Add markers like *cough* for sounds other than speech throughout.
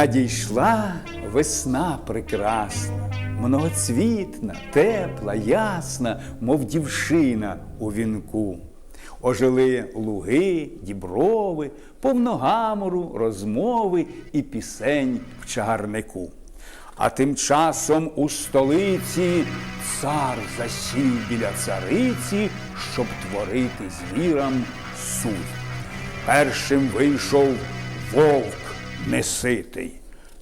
Надійшла весна прекрасна, многоцвітна, тепла, ясна, мов дівшина у вінку. Ожили луги, діброви, повно гамору, розмови і пісень в чагарнику. А тим часом у столиці цар засів біля цариці, щоб творити звірам суд. Першим вийшов вовк неситий.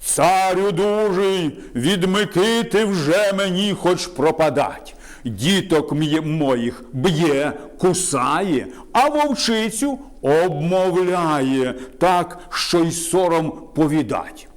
Царю дужий, відмикити вже мені хоч пропадать. Діток моїх б'є, кусає, а вовчицю обмовляє так, що й сором повідать.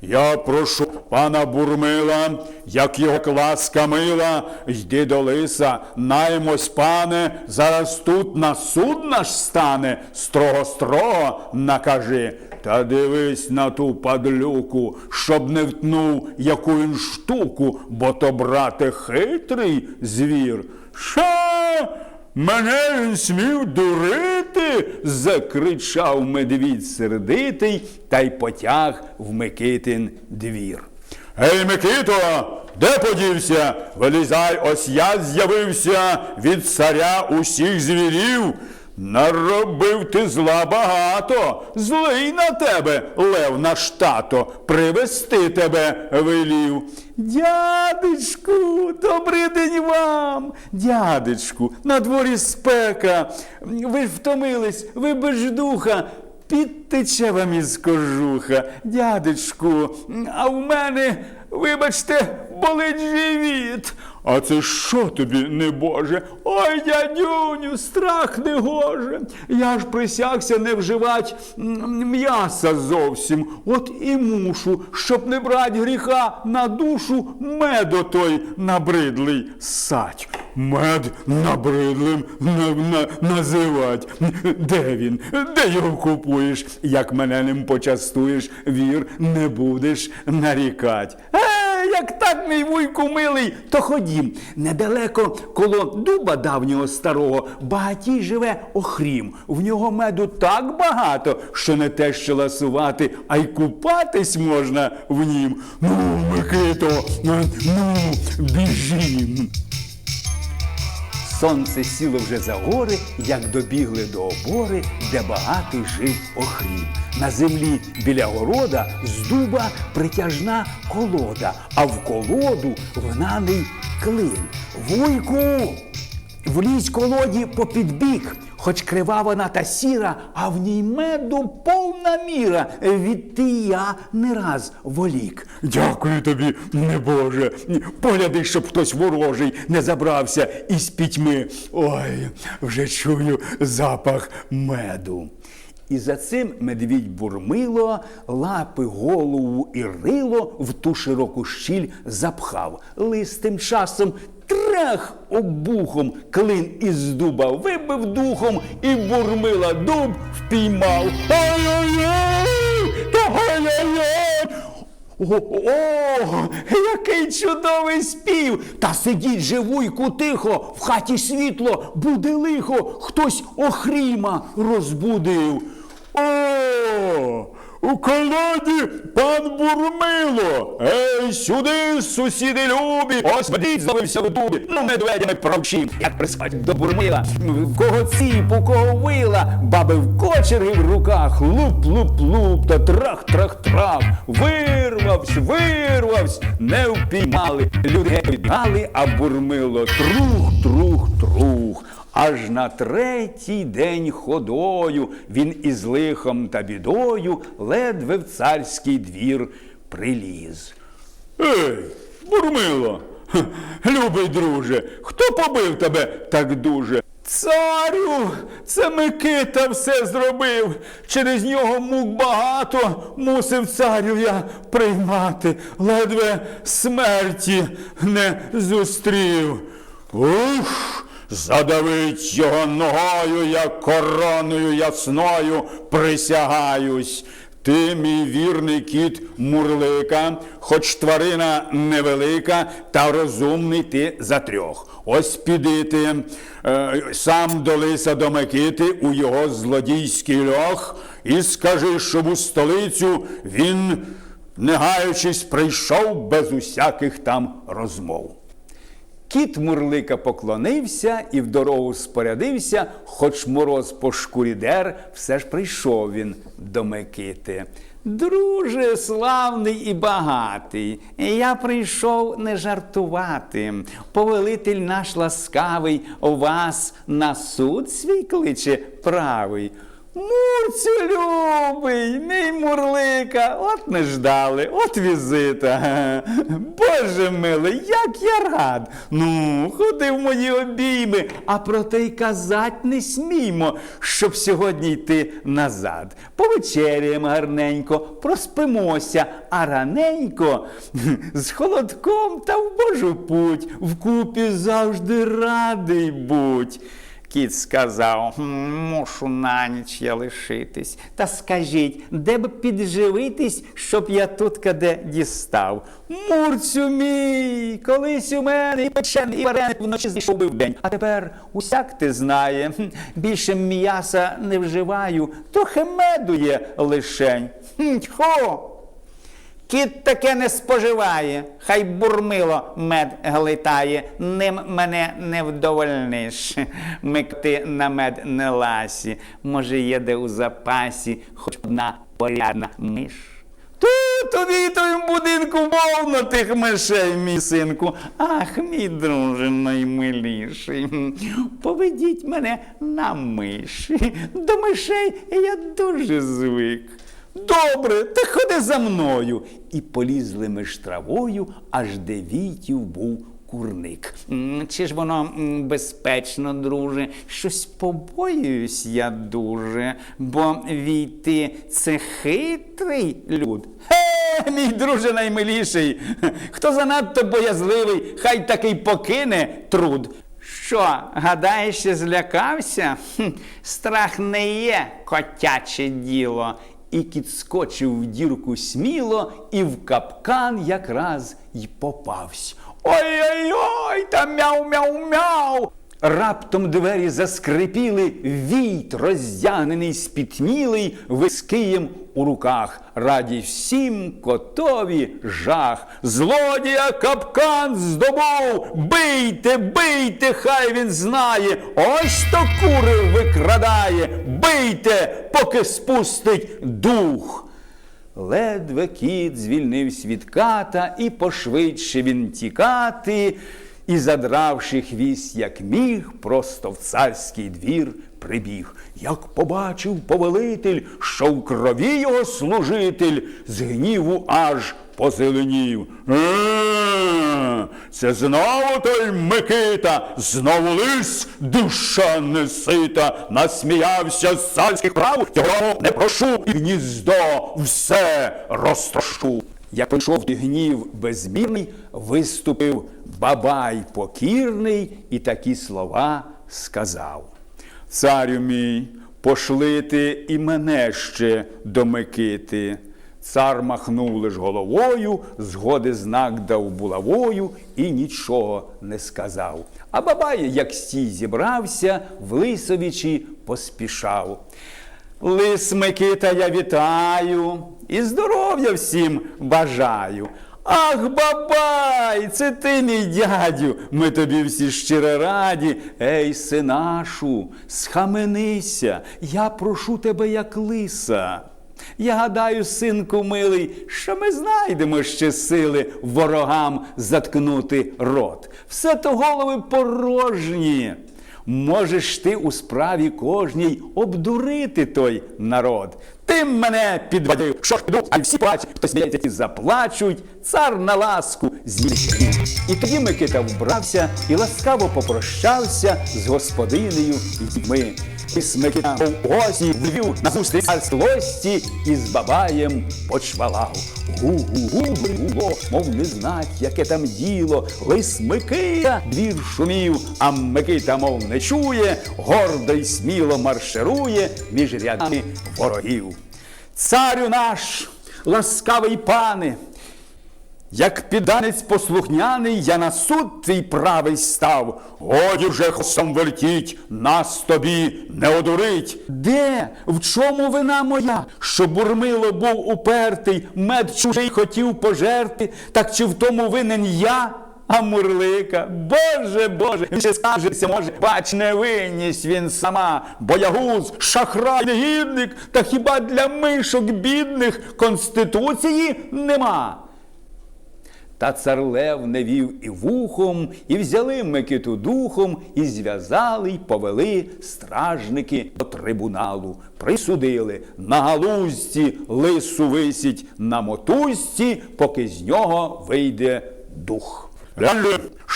Я прошу пана Бурмила, як його ласка мила, йди до лиса, наймось, пане, зараз тут на суд наш стане, строго-строго накажи. Та дивись на ту падлюку, щоб не втнув яку він штуку, бо то, брате, хитрий звір. Що? Мене він смів дурити? закричав медвідь сердитий та й потяг в Микитин двір. Гей, Микито, де подівся? Вилізай, ось я з'явився від царя усіх звірів. Наробив ти зла багато, злий на тебе, лев наш тато, привести тебе велів. Дядечку, добрий день вам, дядечку, на дворі спека. Ви втомились, ви без духа. Підтече вам із кожуха, дядечку, а в мене, вибачте, болить живіт. А це що тобі, небоже? Ой, дядюню, страх не гоже. Я ж присягся не вживать м'яса зовсім. От і мушу, щоб не брать гріха на душу, медо той набридлий сать. Мед набридлим на, на, називать. Де він? Де його купуєш? Як мене ним почастуєш, вір, не будеш нарікать. Як так, мій вуйку милий, то ходім. Недалеко коло дуба давнього старого багатій живе охрім. В нього меду так багато, що не те що ласувати, а й купатись можна в нім. Ну, Микито, ну, біжім. Сонце сіло вже за гори, як добігли до обори, де багатий жив охрім. На землі біля города з дуба притяжна колода, а в колоду вгнаний клин. Вуйку! Влізь колоді попід бік, хоч крива вона та сіра, а в ній меду повна міра. Відти я не раз волік. Дякую тобі, небоже. Погляди, щоб хтось ворожий не забрався із пітьми. Ой, вже чую запах меду. І за цим медвідь бурмило, лапи, голову і рило в ту широку щіль запхав. Лис тим часом трах обухом клин із дуба вибив духом і бурмила дуб впіймав. Ой-ой-ой! О, який чудовий спів! Та сидіть же, вуйку, тихо, в хаті світло, буде лихо, хтось охріма розбудив. У колоді пан Бурмило. Ей, сюди, сусіди любі. Ось ведіть зловився в дубі. Ну, медведями провчим, як приспать до бурмила. В кого ціп, у кого вила, баби в кочерги в руках. Луп, луп, луп, та трах, трах, трах. Вирвавсь, вирвавсь, не впіймали. Люди геть а бурмило трух, трух, трух. Аж на третій день ходою він із лихом та бідою ледве в царський двір приліз. Ей, бурмило, любий друже, хто побив тебе так дуже? Царю, це Микита все зробив. Через нього мук багато мусив царю я приймати, ледве смерті не зустрів. Ух! Задавить його ногою, як короною ясною присягаюсь. Ти, мій вірний кіт Мурлика, хоч тварина невелика, та розумний ти за трьох. Ось піди ти е, сам до лиса до Микити у його злодійський льох і скажи, щоб у столицю він не гаючись, прийшов без усяких там розмов. Кіт Мурлика поклонився і в дорогу спорядився, хоч мороз по шкурі дер, все ж прийшов він до Микити. Друже славний і багатий, я прийшов не жартувати. Повелитель наш ласкавий вас на суд свій кличе правий. Мурцю любий, мій мурлика, от не ждали, от візита. Боже милий, як я рад. Ну, ходи в мої обійми, а проте й казать не сміймо, щоб сьогодні йти назад. Повечеряємо гарненько, проспимося, а раненько з холодком та в Божу путь, вкупі завжди радий будь. Кіт сказав, мушу на ніч я лишитись. Та скажіть, де б підживитись, щоб я тут каде дістав? Мурцю мій, колись у мене і печений, і вареник вночі зійшов би вдень. А тепер усяк ти знає, більше м'яса не вживаю, трохи меду є лишень. Хо! Кіт таке не споживає, хай бурмило мед глитає, ним мене не вдовольниш. *laughs* Микти на мед не ласі, може, є де у запасі хоч одна порядна миш. Тут тобі той в будинку повно тих мишей, мій синку. Ах, мій друже наймиліший. Поведіть мене на миші. До мишей я дуже звик. Добре, ти ходи за мною. І полізли між травою, аж де вітів був курник. Чи ж воно безпечно, друже? Щось побоююсь я дуже, бо війти це хитрий люд. Хе, мій друже наймиліший. Хто занадто боязливий, хай такий покине труд. Що, гадаєш, злякався? Хм, страх не є котяче діло. І кіт скочив в дірку сміло, і в капкан якраз й попавсь. Ой-ой-ой, та мяу-мяу-мяу. Раптом двері заскрипіли, війт, роздягнений, спітнілий, вискиєм у руках. Раді всім котові жах. Злодія капкан здобув. Бийте, бийте, хай він знає. Ось то кури викрадає. Бийте, поки спустить дух. Ледве кіт звільнився від ката, і пошвидше він тікати, і, задравши хвіст, як міг, просто в царський двір прибіг. Як побачив повелитель, що в крові його служитель, з гніву аж позеленів. Це знову той Микита, знову лис, душа несита, насміявся з царських прав, його не прошу, і гніздо все розтрошу. Як прийшов той гнів безмірний, виступив бабай покірний і такі слова сказав. Царю мій, пошлити і мене ще до Микити. Цар махнув лиш головою, згоди знак дав булавою і нічого не сказав. А бабай, як стій зібрався, в лисовичі поспішав. Лис Микита, я вітаю і здоров'я всім бажаю. Ах, бабай, це ти, мій дядю, ми тобі всі щиро раді. Ей, синашу, схаменися, я прошу тебе, як лиса. Я гадаю, синку милий, що ми знайдемо ще сили ворогам заткнути рот. Все то голови порожні. Можеш ти у справі кожній обдурити той народ. Ти мене підводив, що ж піду, а всі плачуть, хто сміється, і заплачуть, цар на ласку зійшли. І тоді Микита вбрався і ласкаво попрощався з господинею і дітьми. І Смикита у гості ввів на зустріч злості і з бабаєм почвалав. Гу-гу-гу, було, мов не знать, яке там діло. Лис Микита двір шумів, а Микита, мов не чує, гордо й сміло марширує між рядами ворогів. Царю наш, ласкавий пане, Як підданець послухняний, я на суд твій правий став. Годі вже хосом вертіть, нас тобі не одурить. Де? В чому вина моя? Що бурмило був упертий, мед чужий хотів пожерти, так чи в тому винен я? А мурлика, Боже, Боже, він ще скажеться, може, бач, невинність він сама, боягуз, шахрай, негідник, та хіба для мишок бідних конституції нема? Та цар Лев не вів і вухом, і взяли Микиту духом, і зв'язали, й повели стражники до трибуналу. Присудили на галузці лису висіть на мотузці, поки з нього вийде дух.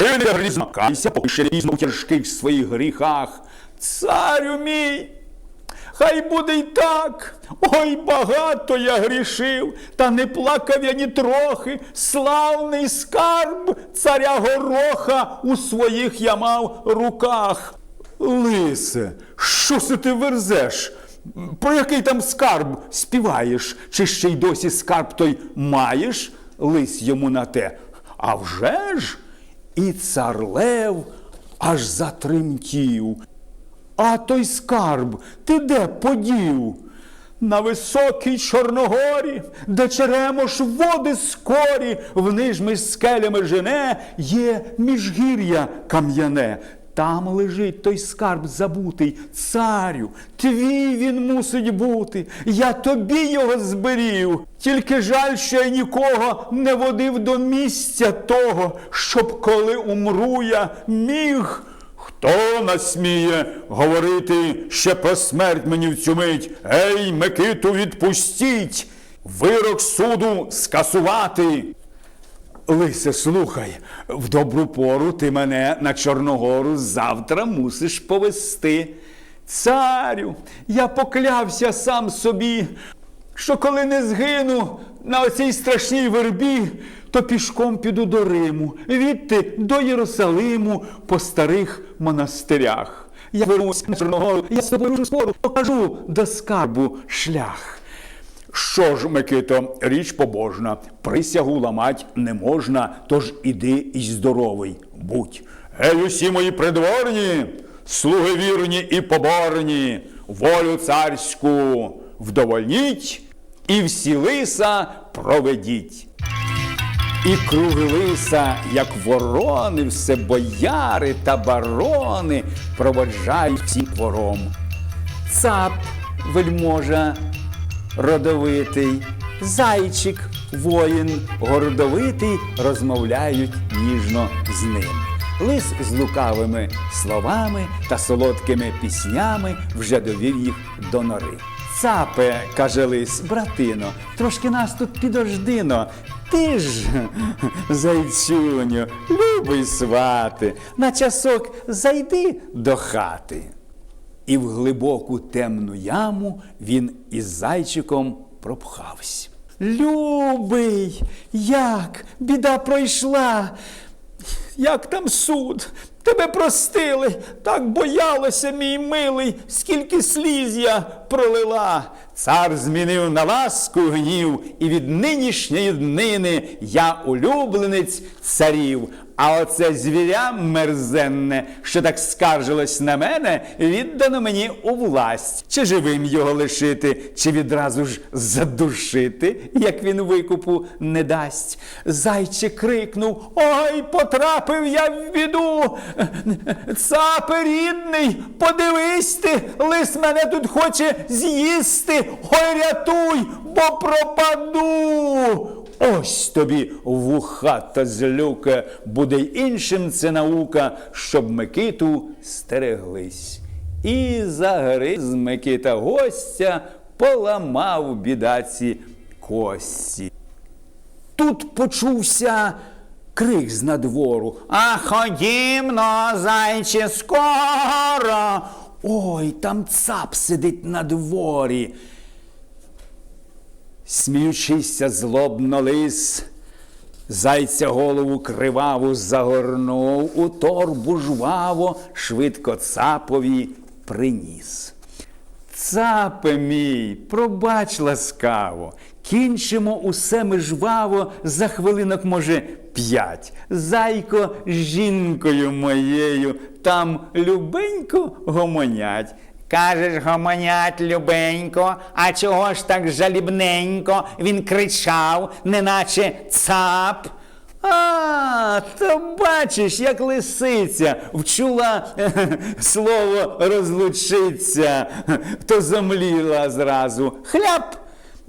Не грізно, кайся, поки ще не пізно в тяжких своїх гріхах. Царю мій! Хай буде й так. Ой, багато я грішив, та не плакав я ні трохи. Славний скарб царя гороха у своїх я мав руках. Лисе, що це ти верзеш? Про який там скарб співаєш? Чи ще й досі скарб той маєш? Лис йому на те. А вже ж? І цар Лев аж затремтів. А той скарб ти де подів? На високій Чорногорі, де черемош води скорі, вниж між скелями жене, є міжгір'я кам'яне. Там лежить той скарб забутий, царю, твій він мусить бути. Я тобі його зберів. Тільки жаль, що я нікого не водив до місця того, щоб коли умру я міг. Хто насміє говорити ще про смерть мені в цю мить? Ей, Микиту, відпустіть! Вирок суду скасувати. Лисе, слухай, в добру пору ти мене на Чорногору завтра мусиш повести. Царю, я поклявся сам собі, що коли не згину на оцій страшній вербі, то пішком піду до Риму, відти до Єрусалиму по старих монастирях. Я вернусь на Чорногору, я з тобою спору покажу до скарбу шлях. Що ж, Микито, річ побожна, присягу ламать не можна, тож іди і здоровий будь. Гей, усі мої придворні, слуги вірні і поборні, волю царську вдовольніть і всі лиса проведіть. І круги лиса, як ворони, все бояри та барони проводжають всім двором. Цап, вельможа, родовитий, зайчик, воїн, гордовитий, розмовляють ніжно з ним. Лис з лукавими словами та солодкими піснями вже довів їх до нори. Цапе, каже лис, братино, трошки нас тут підождино. Ти ж, зайчуню, любий свати, на часок зайди до хати. І в глибоку темну яму він із зайчиком пропхався. Любий, як біда пройшла. Як там суд? Тебе простили, так боялося, мій милий, скільки сліз я пролила. Цар змінив на ласку гнів, і від нинішньої днини я улюбленець царів. А оце звіря мерзенне, що так скаржилось на мене, віддано мені у власть. Чи живим його лишити, чи відразу ж задушити, як він викупу не дасть. Зайчик крикнув: Ой, потрапив я в біду. Цапе рідний, подивись ти, лис мене тут хоче з'їсти. Ой, рятуй, бо пропаду. Ось тобі вухата злюка, буде й іншим це наука, щоб Микиту стереглись. І загриз Микита гостя, поламав бідаці кості. Тут почувся крик з надвору. А ходімно, зайче, скоро. Ой, там цап сидить на дворі. Сміючися злобно лис, зайця голову криваву загорнув, у торбу жваво швидко цапові приніс. Цапе мій, пробач ласкаво, кінчимо усе ми жваво за хвилинок, може, п'ять. Зайко з жінкою моєю там любенько гомонять. Кажеш, гомонять любенько, а чого ж так жалібненько? Він кричав, неначе цап. А, то бачиш, як лисиця вчула е, слово розлучиться, то замліла зразу. Хляп!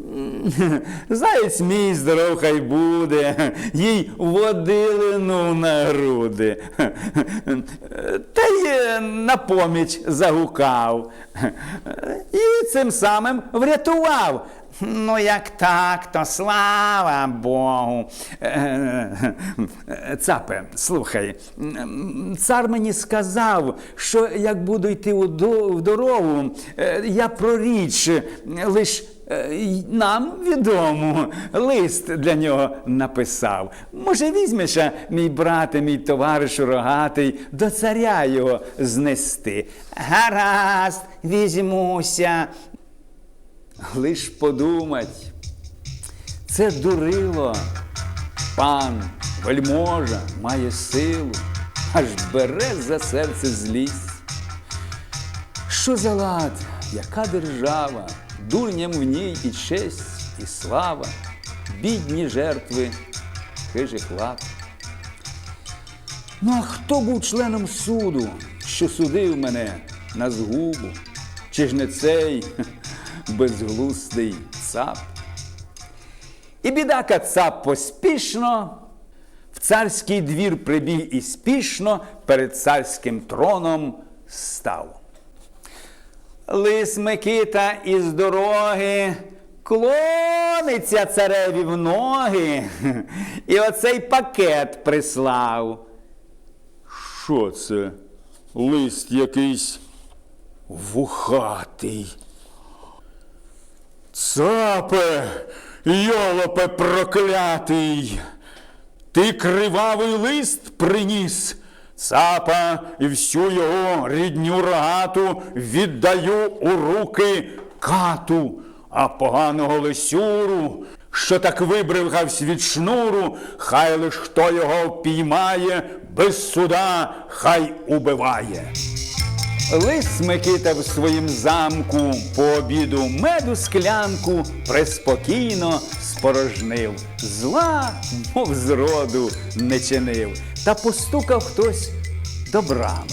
*laughs* Заєць мій здоров хай буде, їй води линув на груди. *laughs* Та й е, на поміч загукав. І цим самим врятував. Ну, як так, то слава Богу. Е, Цапе, слухай, цар мені сказав, що як буду йти в дорогу, е, я про річ е, лиш нам відому лист для нього написав. Може, візьмеш, мій брате, мій товариш рогатий, до царя його знести. Гаразд, візьмуся. Лиш подумать, це дурило. Пан, вельможа, має силу, аж бере за серце злість. Що за лад, яка держава, дурням в ній і честь, і слава, бідні жертви хижих лап. Ну, а хто був членом суду, що судив мене на згубу? Чи ж не цей безглуздий цап? І бідака цап поспішно в царський двір прибіг і спішно перед царським троном став. Лис Микита із дороги клониться цареві в ноги, і оцей пакет прислав. Що це? Лист якийсь вухатий. Цапе, йолопе проклятий, ти кривавий лист приніс. Цапа і всю його рідню рогату віддаю у руки кату, а поганого лисюру, що так вибривгавсь від шнуру, хай лиш хто його впіймає, без суда хай убиває. Лис Микита в своїм замку по обіду меду склянку преспокійно спорожнив. Зла, мов зроду, не чинив, та постукав хтось до брами.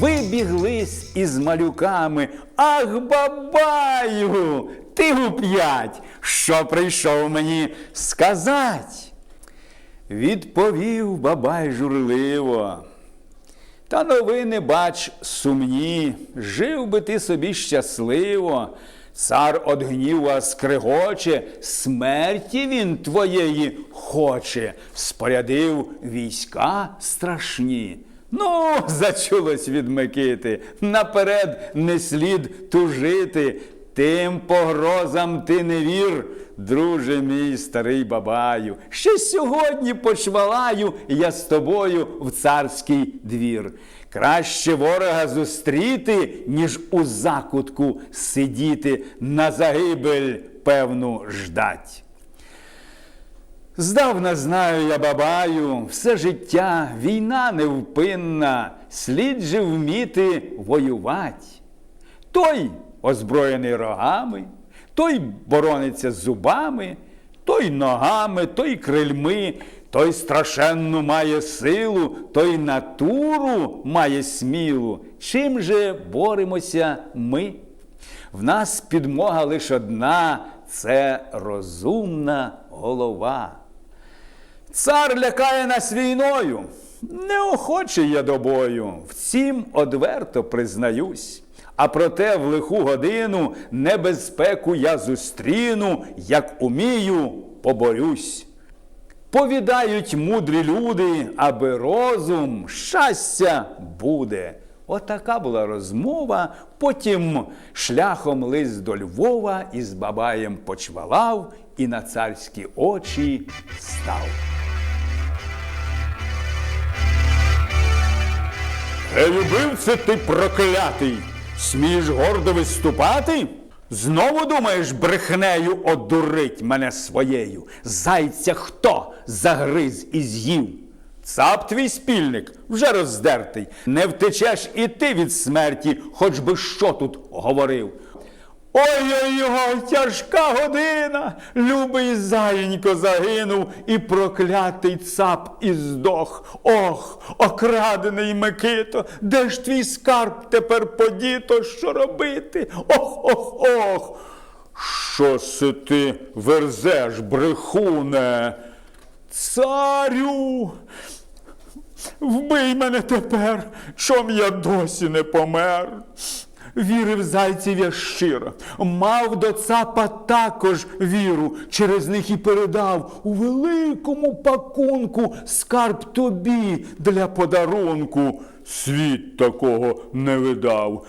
Вибіг лис із малюками. Ах, бабаю, ти гуп'ять, що прийшов мені сказать? Відповів бабай журливо. Та новини, бач, сумні, жив би ти собі щасливо. Цар од гніва скригоче, смерті він твоєї хоче, спорядив війська страшні. Ну, зачулось від Микити, наперед не слід тужити, тим погрозам ти не вір, друже мій старий бабаю. Ще сьогодні почвалаю я з тобою в царський двір. Краще ворога зустріти, ніж у закутку сидіти, на загибель певну ждать. Здавна знаю я бабаю, все життя війна невпинна, слід же вміти воювати. Той озброєний рогами, той борониться зубами, той ногами, той крильми, той страшенну має силу, той натуру має смілу. Чим же боремося ми? В нас підмога лише одна це розумна голова. Цар лякає нас війною, неохоче я до бою, втім одверто признаюсь. А проте в лиху годину небезпеку я зустріну, як умію, поборюсь. Повідають мудрі люди, аби розум щастя буде. Отака була розмова. Потім шляхом лист до Львова із бабаєм почвалав і на царські очі став. Не любив це ти проклятий, Смієш гордо виступати? Знову думаєш, брехнею одурить мене своєю. Зайця хто загриз і з'їв? Цап твій спільник вже роздертий. Не втечеш і ти від смерті, хоч би що тут говорив. Ой-ой-ой, тяжка година. Любий заєнько загинув, і проклятий цап і здох. Ох, окрадений Микито, де ж твій скарб тепер подіто, що робити? Ох, ох, ох. Що си ти верзеш, брехуне? Царю, вбий мене тепер, чом я досі не помер. Вірив зайців я щиро, мав до цапа також віру, через них і передав у великому пакунку скарб тобі для подарунку. Світ такого не видав.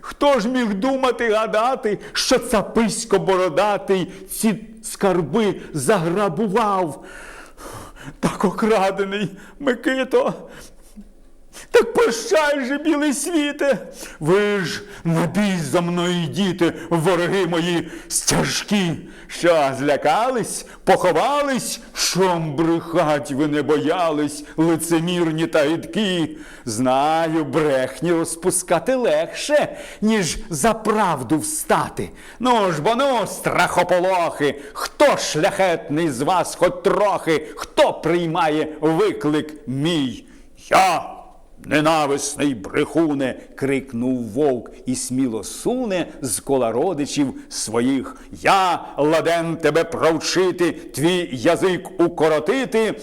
Хто ж міг думати, гадати, що цаписько бородатий ці скарби заграбував? Так окрадений Микито. Так прощай же, білий світе, ви ж на бій за мною йдіте, вороги мої стяжкі. Що, злякались, поховались, чом брехать ви не боялись, лицемірні та гидкі. Знаю, брехні розпускати легше, ніж за правду встати. Ну ж бо ну, страхополохи, хто шляхетний з вас хоч трохи, хто приймає виклик мій? Я. Ненависний брехуне, крикнув вовк і сміло суне з кола родичів своїх. Я ладен тебе провчити, твій язик укоротити.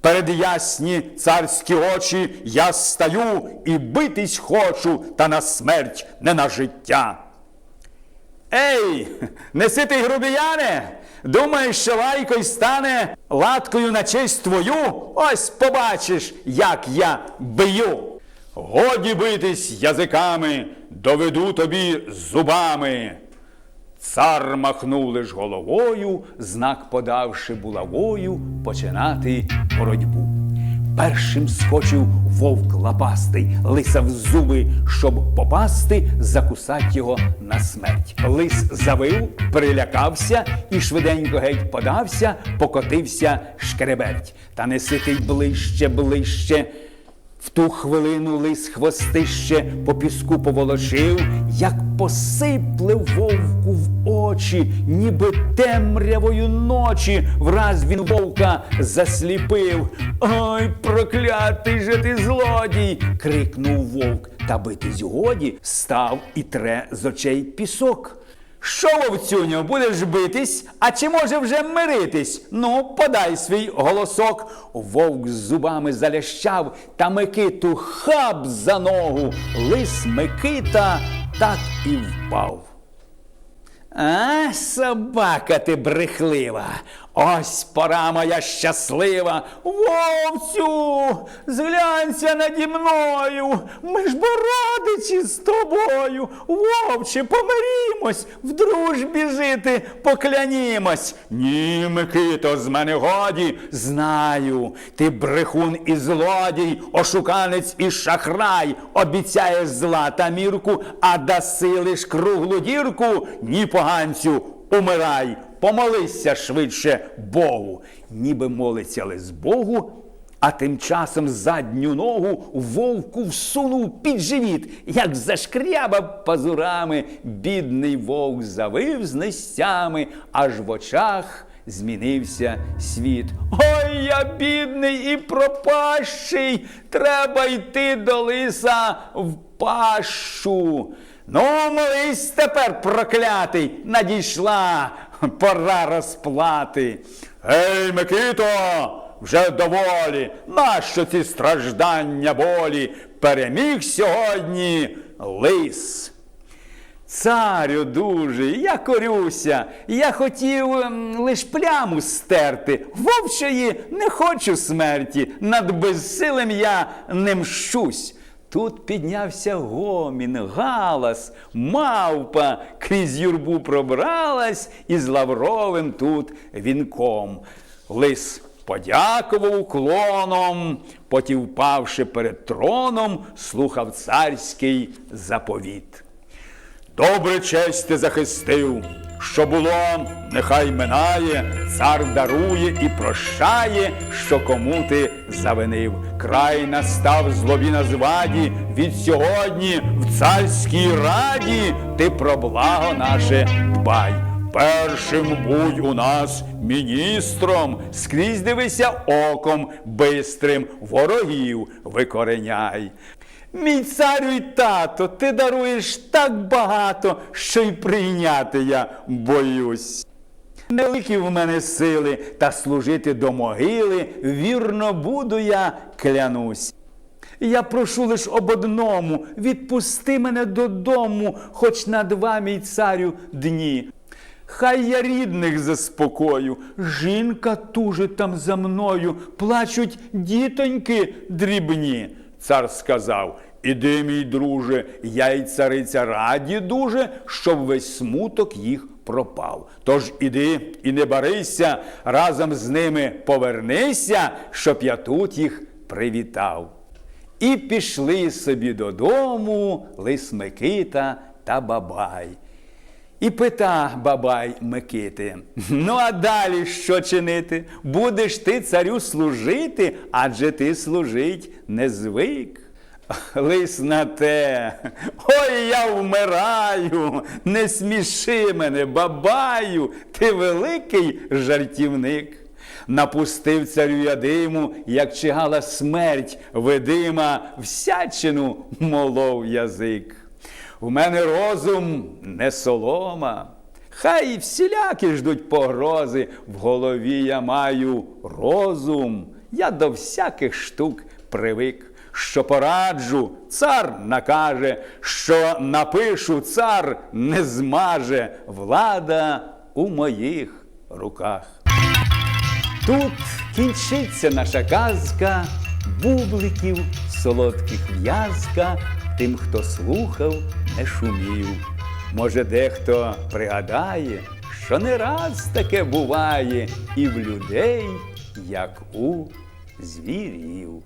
Перед ясні царські очі я стаю і битись хочу, та на смерть, не на життя. Ей, неситий грубіяне, думаєш, що лайко й стане латкою на честь твою? Ось побачиш, як я бию. Годі битись язиками, доведу тобі зубами. Цар махнув лиш головою, знак подавши булавою починати боротьбу. Першим скочив вовк лапастий, в зуби, щоб попасти, закусать його на смерть. Лис завив, прилякався і швиденько геть подався, покотився шкреберть. Та неситий ближче, ближче. В ту хвилину лис хвостище по піску поволочив, як посипле вовку в очі, ніби темрявою ночі, враз він вовка засліпив. Ой, проклятий же ти злодій! крикнув вовк, та битись годі, став і тре з очей пісок. Що, вовцюню, будеш битись, а чи може вже миритись? Ну, подай свій голосок. Вовк зубами залящав, та Микиту хаб за ногу. Лис Микита так і впав. А, собака ти брехлива. Ось пора моя щаслива. Вовцю, зглянься наді мною. Ми ж бородичі з тобою. Вовче, помирімось, в дружбі жити поклянімось. Ні, Микито, з мене годі, знаю. Ти брехун і злодій, ошуканець і шахрай, обіцяєш зла та мірку, а даси лиш круглу дірку, ні поганцю, умирай, помолися швидше Богу. Ніби молиться лис Богу, а тим часом задню ногу вовку всунув під живіт, як зашкрябав пазурами, бідний вовк завив з нестями, аж в очах змінився світ. Ой, я бідний і пропащий, треба йти до лиса в пащу. Ну, молись тепер, проклятий, надійшла *laughs* пора розплати. Гей, Микито, вже доволі, нащо ці страждання болі? Переміг сьогодні лис. Царю дуже, я корюся, я хотів ем, лиш пляму стерти. Вовчої не хочу смерті, над безсилим я не мщусь. Тут піднявся гомін, галас, мавпа крізь юрбу пробралась із лавровим тут вінком. Лис подякував уклоном, потім, впавши перед троном, слухав царський заповіт. Добре честь ти захистив. Що було, нехай минає, цар дарує і прощає, що кому ти завинив. Край настав злобі на зваді, від сьогодні в царській раді ти про благо наше дбай. Першим будь у нас міністром, скрізь дивися оком бистрим, ворогів викореняй. Мій царю й тато, ти даруєш так багато, що й прийняти я боюсь. Невеликі в мене сили, та служити до могили вірно буду я клянусь. Я прошу лиш об одному, відпусти мене додому, хоч на два мій царю дні. Хай я рідних заспокою, жінка тужить там за мною, плачуть дітоньки дрібні. Цар сказав: Іди, мій друже, я й цариця раді дуже, щоб весь смуток їх пропав. Тож іди і не барися, разом з ними повернися, щоб я тут їх привітав. І пішли собі додому лис Микита та Бабай. І пита Бабай Микити: Ну, а далі що чинити? Будеш ти царю служити, адже ти служить не звик. Лис на те, ой, я вмираю, не сміши мене, бабаю, ти великий жартівник. Напустив царю я диму, як чигала смерть, видима, всячину молов язик. У мене розум не солома. Хай всілякі ждуть погрози, в голові я маю розум. Я до всяких штук привик. Що пораджу, цар накаже, що напишу, цар не змаже. Влада у моїх руках. Тут кінчиться наша казка, бубликів солодких в'язка, тим, хто слухав, не шумів. Може, дехто пригадає, що не раз таке буває і в людей, як у звірів.